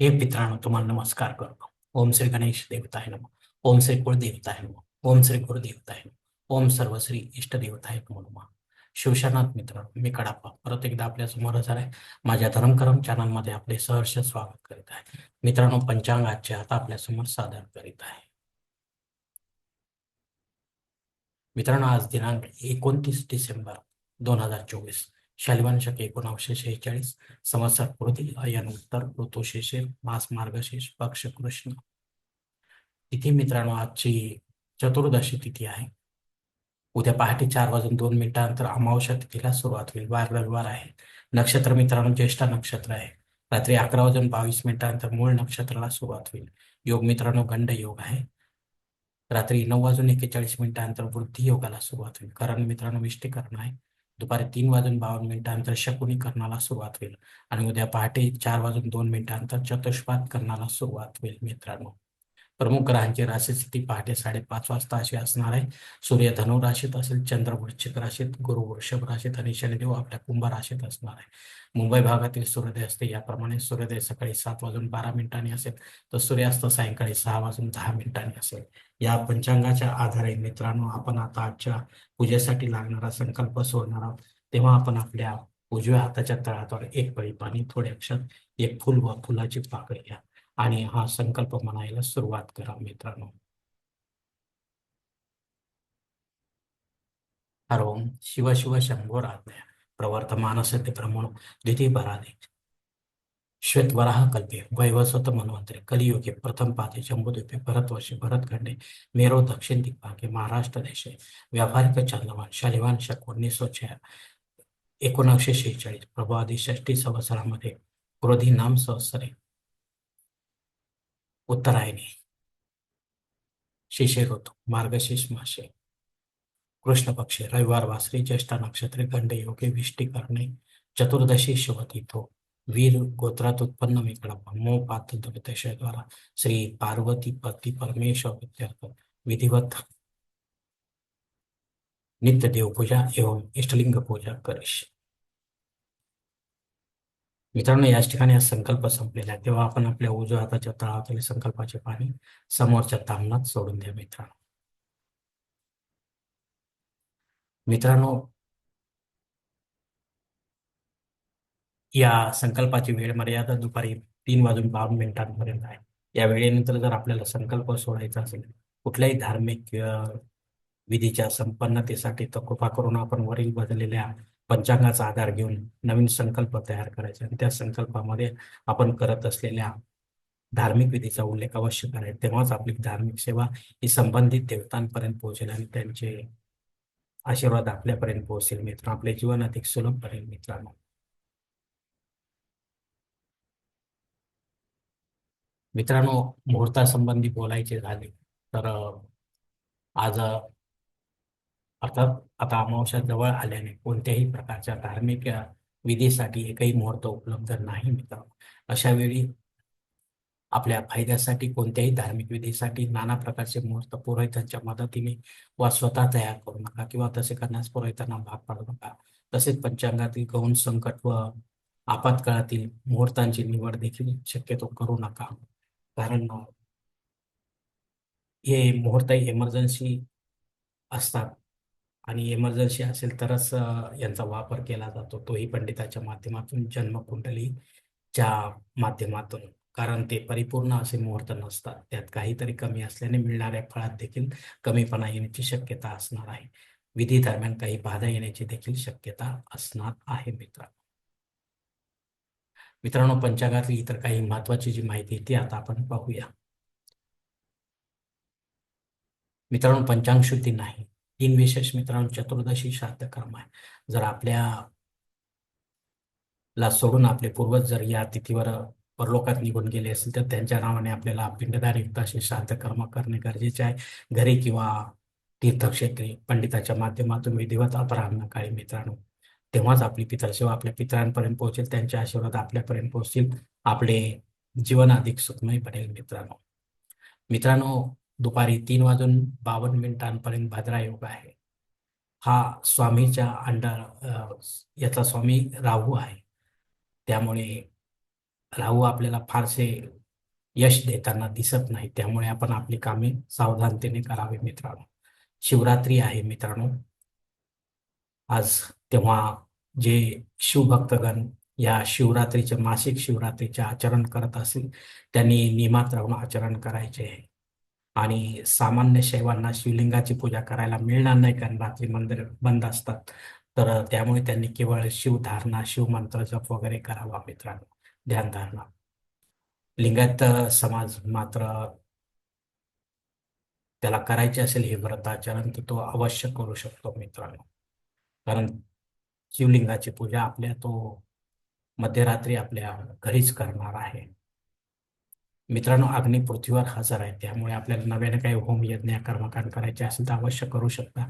हे मित्रांनो तुम्हाला नमस्कार करतो. ओम श्री गणेश देवताय नम. ओम श्री कुळदेवताय नम. ओम श्री कुळदेवताय नम. ओम सर्व श्री इष्ट देवताय नम. शिवशनाथ मित्र मी कडापा परत एकदा आपल्यासमोर झालाय माझ्या धर्मकरम चॅनलमध्ये आपले सहर्ष स्वागत करीत आहे. मित्रांनो पंचांग आजचे आता आपल्यासमोर सादर करीत आहे. मित्रांनो आज दिनांक एकोणतीस डिसेंबर दोन हजार चोवीस. शालिवान एकोणावशे शेहेचाळीस. संवत्सर कृती अयन उत्तर ऋतुशेषे मास मार्गशेष पक्ष कृष्ण. तिथी मित्रांनो आजची चतुर्दशी तिथी आहे. उद्या पहाटे चार वाजून दोन मिनिटानंतर अमावस्या तिथीला सुरुवात होईल. वार रविवार आहे. नक्षत्र मित्रांनो ज्येष्ठ नक्षत्र आहे. रात्री अकरा वाजून बावीस मिनिटानंतर मूळ नक्षत्राला सुरुवात होईल. योग मित्रांनो गंड योग आहे. रात्री नऊ वाजून एकेचाळीस मिनिटानंतर वृद्धी योगाला सुरुवात होईल. कारण मित्रांनो विष्टीकरण आहे. दुपारी तीन वाजून बावन्न मिनिटानंतर शकुनीकरणाला सुरुवात होईल. आणि उद्या पहाटे चार वाजून दोन मिनिटानंतर चतुष्पाद करणाला सुरुवात होईल मित्रांनो. प्रमुख ग्रहांची राशी स्थिती पहाटे साडेपाच वाजता अशी असणार आहे. सूर्य धनु राशीत असेल चंद्र वृश्चिक राशीत गुरु वृषभ राशीत आणि शनिदेव आपल्या कुंभ राशीत असणार आहे. मुंबई भागातील सूर्योदय असते याप्रमाणे सूर्योदय सकाळी सात वाजून बारा मिनिटांनी असेल तर सूर्यास्त सायंकाळी सहा वाजून दहा मिनिटांनी असेल. या पंचांगाच्या आधारे मित्रांनो आपण आता आजच्या पूजेसाठी लागणारा संकल्प सोडणार आहोत. तेव्हा आपण आपल्या उजव्या हाताच्या तळावर एक पळी पाणी थोडे अक्षर एक फुल व फुलाची पाकळी घ्या. आणि हा संकल्प म्हणायला सुरुवात करा मित्रांनो. हरोम शिव शिव शंभो राज्ञा प्रवर्तमान सत्य प्रमोण द्वितीय श्वेत श्वेतवराह कल्पे वैवस्वत मनवंतरे. कलियुगे प्रथम पाते शंभुद्वीपे भरतवर्षे भरतखंडे मेरो दक्षिण दिग्भागे महाराष्ट्र देशे. व्यावहारिक चंद्रवान शालिवान शक उन्नीसशे छः एकोणीसशे शेहेचाळीस प्रभादी षष्टी संवत्सरामध्ये क्रोधी नाम संवत्सरे उत्तरायणी. शिशे ऋतू मार्गशीर्ष मासे. कृष्ण पक्षे रविवार वासरी ज्येष्ठ नक्षत्रे गंड योगे विष्टी करणे. चतुर्दशी तो वीर गोत्रात उत्पन्न विकल्प मो पात्र द्वारा श्री पार्वती पती परमेश्वर विद्यार्थ विधिवत. नित्य देवपूजा एवं इष्टलिंग पूजा करीश. मित्रांनो याच ठिकाणी हा संकल्प संपलेला आहे. तेव्हा आपण आपल्या उजव्या हाताच्या तळावरील संकल्पाचे पाणी समोरच्या तांबणात सोडून द्या मित्रांनो. मित्रांनो या संकल्पाची वेळ मर्यादा दुपारी तीन वाजून बावन मिनिटांपर्यंत आहे. या वेळेनंतर जर आपल्याला संकल्प सोडायचा असेल कुठल्याही धार्मिक विधीच्या संपन्नतेसाठी तर कृपा करून आपण वरील बदललेल्या पंचांगाचा आधार घेऊन नवीन संकल्प तयार करायचे. आणि त्या संकल्पामध्ये आपण करत असलेल्या धार्मिक विधीचा उल्लेख अवश्य करायचा. तेव्हाच आपली धार्मिक सेवा ही संबंधित देवतांपर्यंत पोहोचेल आणि त्यांचे आशीर्वाद आपल्यापर्यंत पोहोचेल मित्र. आपले जीवन अधिक सुलभ करेल मित्रांनो. मित्रांनो मुहूर्तासंबंधी बोलायचे झाले तर आज अर्थात आता अमावस्या जवळ आल्याने कोणत्याही प्रकारच्या धार्मिक विधीसाठी एकही मुहूर्त उपलब्ध नाही मित्रांनो अशा वेळी आपल्या फायद्यासाठी कोणत्याही धार्मिक विधीसाठी नाना प्रकारचे मुहूर्त पुरोहितांच्या मदतीने वा स्वतः तयार करू नका किंवा तसे करण्यास पुरोहितांना भाग पाडू नका. तसेच पंचांगातील गौण संकट व आपत्काळातील मुहूर्तांची निवड देखील शक्यतो करू नका. कारण हे मुहूर्त इमर्जन्सी असतात. आणि इमर्जन्सी असेल तरच यांचा वापर केला जातो. तोही पंडिताच्या माध्यमातून जन्मकुंडलीच्या माध्यमातून. कारण ते परिपूर्ण असे मुहूर्त नसतात. त्यात काहीतरी कमी असल्याने मिळणाऱ्या फळात देखील कमीपणा येण्याची शक्यता असणार आहे. विधी दरम्यान काही बाधा येण्याची देखील शक्यता असणार आहे मित्र मित्रांनो पंचांगातली इतर काही महत्वाची जी माहिती ती आता आपण पाहूया. मित्रांनो पंचांग शुद्धी नाही. तीन विशेष मित्रांनो चतुर्दशी श्राद्ध कर्म आहे. जर आपल्या ला सोडून आपले पूर्वज जर या तिथीवर परलोकात निघून गेले असतील तर त्यांच्या नावाने आपल्याला पिंडदार युक्त असे श्राद्ध कर्म करणे गरजेचे आहे. घरी किंवा तीर्थक्षेत्री पंडिताच्या माध्यमातून विधिवत अपराह्न काळी मित्रांनो तेव्हाच आपली पितरसेवा आपल्या पितरांपर्यंत पोहोचेल त्यांचे आशीर्वाद आपल्यापर्यंत पोहोचतील. आपले जीवन अधिक सुखमय बनेल मित्रांनो. मित्रांनो दुपारी तीन वाजून बावन्न मिनिटांपर्यंत भद्रायोग आहे. हा स्वामीच्या अंडर याचा स्वामी राहू आहे. त्यामुळे राहू आपल्याला फारसे यश देताना दिसत नाही. त्यामुळे आपण आपली कामे सावधानतेने करावी मित्रांनो. शिवरात्री आहे मित्रांनो. आज तेव्हा जे शिवभक्तगण या शिवरात्रीचे मासिक शिवरात्रीचे आचरण करत असेल त्यांनी नियमात राहून आचरण करायचे आहे. आणि सामान्य शैवांना शिवलिंगाची पूजा करायला मिळणार नाही कारण रात्री मंदिर बंद असतात. तर त्यामुळे त्यांनी केवळ शिवधारणा शिवमंत्र जप वगैरे करावा मित्रांनो. ध्यानधारणा लिंगायत समाज मात्र त्याला करायचे असेल हे व्रताचरण तर तो अवश्य करू शकतो मित्रांनो. कारण शिवलिंगाची पूजा आपल्या तो मध्यरात्री आपल्या घरीच करणार आहे. मित्रांनो अग्नी पृथ्वीवर हजर आहे. त्यामुळे आपल्याला नव्याने काही होम यज्ञ कर्मकांड करायचे असेल तर अवश्य करू शकता.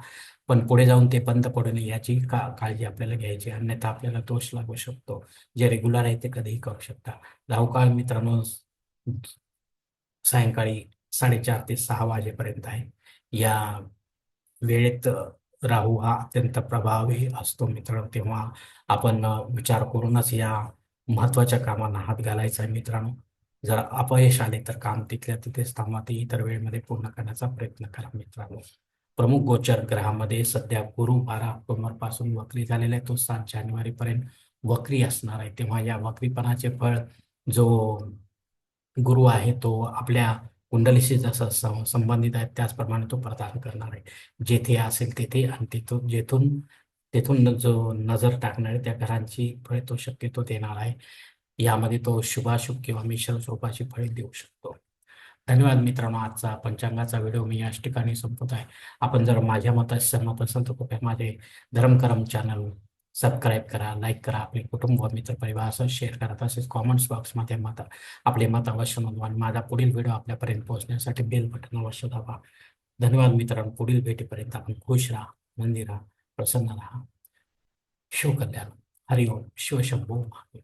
पण पुढे जाऊन ते बंद पडू नये याची का काळजी आपल्याला घ्यायची अन्यथा आपल्याला दोष लागू शकतो. जे रेग्युलर आहे ते कधीही करू शकता. राहुकाळ मित्रांनो सायंकाळी साडेचार ते सहा वाजेपर्यंत आहे. या वेळेत राहू हा अत्यंत प्रभावी असतो मित्रांनो. तेव्हा आपण विचार करूनच या महत्त्वाच्या कामांना हात घालायचा आहे मित्रांनो. जर अपयश आले तर काम तिथल्या तिथेच थांबा ते इतर वेळेमध्ये पूर्ण करण्याचा प्रयत्न करा मित्रांनो. प्रमुख गोचर ग्रहामध्ये सध्या गुरु बारा ऑक्टोबरपासून वक्री झालेला आहे तो सात जानेवारी पर्यंत वक्री असणार आहे. तेव्हा या वक्रीपणाचे फळ जो गुरु आहे तो आपल्या कुंडलीशी जसं संबंधित आहे त्याचप्रमाणे तो प्रदान करणार आहे. जेथे असेल तेथे आणि तिथून जेथून तेथून जो नजर टाकणार आहे त्या घरांची फळे तो शक्यतो देणार आहे. यामध्ये तो शुभाशुभ किंवा मिश्र स्वरूपाची फळे देऊ शकतो. धन्यवाद मित्रांनो आजचा पंचांगाचा व्हिडिओ मी याच ठिकाणी संपत आहे. आपण जर माझ्या मताशी सहमत असाल तर कृपया माझे धर्मकरम चॅनल सबस्क्राईब करा लाईक करा आपले कुटुंब मित्र परिवारासह शेअर करा. तसेच कॉमेंट्स बॉक्समध्ये मत आपले मत अवश्य नोंदवा आणि माझा पुढील व्हिडिओ आपल्यापर्यंत पोहोचण्यासाठी बेल बटन अवश्य दाबा. धन्यवाद मित्रांनो पुढील भेटीपर्यंत आपण खुश राहा मंदिर राहा प्रसन्न राहा. शिवकल्याण हरिओम. शिवशंभू महादेव.